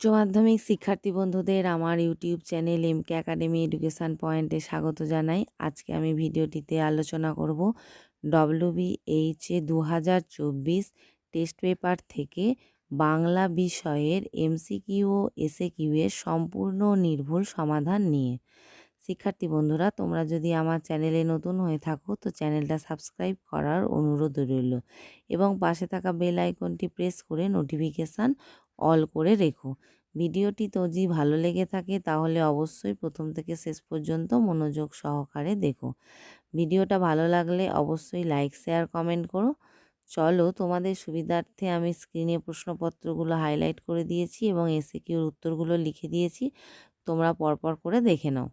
উচ্চ মাধ্যমিক শিক্ষার্থী বন্ধুদের আমার YouTube channel MK academy education পয়েন্টে স্বাগত জানাই। আজকে আমি ভিডিওটিতে আলোচনা করব ডব্লিউবিএইচ দু হাজার চব্বিশ টেস্ট পেপার থেকে বাংলা বিষয়ের এমসিকিউ ও এসএকিউ এর সম্পূর্ণ নির্ভুল সমাধান নিয়ে। শিক্ষার্থী বন্ধুরা, তোমরা যদি আমার চ্যানেলে নতুন হয়ে থাকো, তো চ্যানেলটা সাবস্ক্রাইব করার অনুরোধ রইল এবং পাশে থাকা বেল আইকনটি প্রেস করে নোটিফিকেশান অল করে রেখো। ভিডিওটি যদি ভালো লেগে থাকে তাহলে অবশ্যই প্রথম থেকে শেষ পর্যন্ত মনোযোগ সহকারে দেখো। ভিডিওটা ভালো লাগলে অবশ্যই লাইক শেয়ার কমেন্ট করো। চলো তোমাদের সুবিধার্থে আমি স্ক্রিনে প্রশ্নপত্রগুলো হাইলাইট করে দিয়েছি এবং এসে কিউর উত্তরগুলো লিখে দিয়েছি। তোমরা পরপর করে দেখে নাও।